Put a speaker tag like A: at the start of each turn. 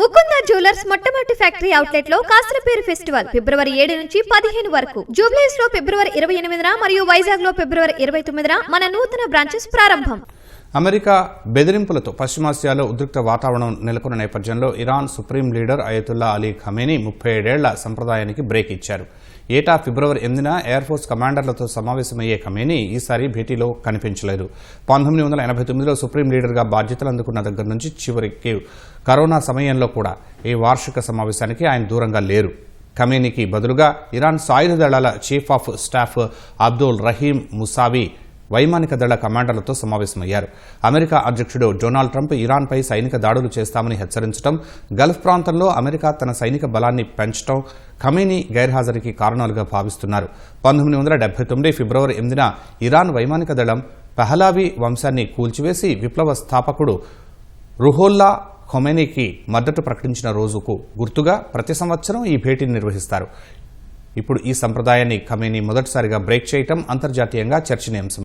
A: Mukunda jewellers మొట్టమొదటి factory అవుట్లెట్లో Kasaraperu festival ఫిబ్రవరి ఏడు నుంచి పదిహేను వరకు. జూబ్లీస్లో ఫిబ్రవరి ఇరవై ఎనిమిదిన మరియు వైజాగ్లో ఫిబ్రవరి ఇరవై తొమ్మిదిన మన నూతన బ్రాంచెస్ ప్రారంభం.
B: అమెరికా బెదిరింపులతో పశ్చిమాసియాలో ఉద్రిక్త వాతావరణం నెలకొన్న నేపథ్యంలో Iran supreme leader Ayatollah Ali Khamenei ముప్పై ఏడేళ్ళ సంప్రదాయానికి బ్రేక్ ఇచ్చారు. ఏటా ఫిబ్రవరి ఎనిమిదిన ఎయిర్ ఫోర్స్ కమాండర్లతో సమావేశమయ్యే ఖమేనీ ఈసారి భేటీలో కనిపించలేదు. పంతొమ్మిది వందల ఎనభై తొమ్మిదిలో సుప్రీం లీడర్గా బాధ్యతలు అందుకున్న దగ్గర నుంచి చివరికి కరోనా సమయంలో కూడా ఈ వార్షిక సమావేశానికి ఆయన దూరంగా లేరు. ఖమేనీకి బదులుగా ఇరాన్ సాయుధ దళాల chief of staff Abdul Rahim Mousavi వైమానిక దళ కమాండర్లతో సమావేశమయ్యారు. అమెరికా అధ్యక్షుడు డొనాల్డ్ ట్రంప్ ఇరాన్పై సైనిక దాడులు చేస్తామని హెచ్చరించడం గల్ఫ్ ప్రాంతంలో అమెరికా తన సైనిక బలాన్ని పెంచడం ఖమేనీ గైర్హాజరీకి కారణాలుగా భావిస్తున్నారు. పంతొమ్మిది వందల డెబ్బై తొమ్మిది ఫిబ్రవరి ఎనిమిదిన ఇరాన్ వైమానిక దళం పెహలావి వంశాన్ని కూల్చివేసి విప్లవ స్థాపకుడు రుహోల్లా ఖొమేనీకి మద్దతు ప్రకటించిన రోజుకు గుర్తుగా ప్రతి సంవత్సరం ఈ భేటీని నిర్వహిస్తారు. ఇప్పుడు ఈ సంప్రదాయాన్ని ఖమేనీ మొదటిసారిగా బ్రేక్ చేయటం అంతర్జాతీయంగా చర్చనీయాంశం.